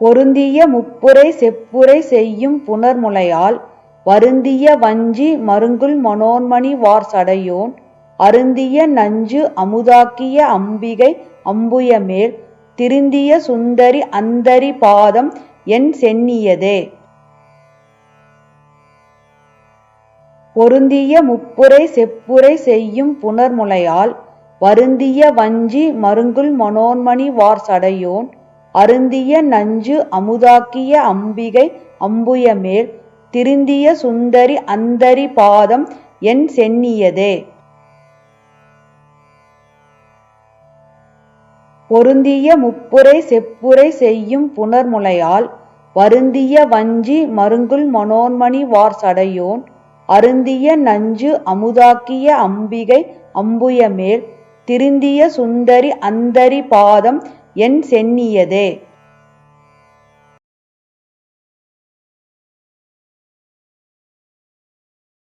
பொருந்திய முப்புரை செப்புரை செய்யும் புனர்முலையால் வருந்திய வஞ்சி மருங்குல் மனோன்மணி வார்சடையோன் அருந்திய நஞ்சு அமுதாக்கிய அம்பிகை அம்புயமேல் திருந்திய சுந்தரி அந்தரி பாதம் என் சென்னியதே. பொருந்திய முப்புரை செப்புரை செய்யும் புனர்முலையால் வருந்திய வஞ்சி மருங்குல் மனோன்மணி வார் சடையோன் அருந்திய நஞ்சு அமுதாக்கிய அம்பிகை அம்புயமேல் திருந்திய சுந்தரி அந்தரி பாதம் என் சென்னியதே. பொருந்திய முப்புரை செப்புரை செய்யும் புனர்முலையால் வருந்திய வஞ்சி மருங்குல் மனோன்மணி வார்சடையோன் அருந்திய நஞ்சு அமுதாக்கிய அம்பிகை அம்புயமேல் திருந்திய சுந்தரி அந்தரி பாதம் என் சென்னியதே.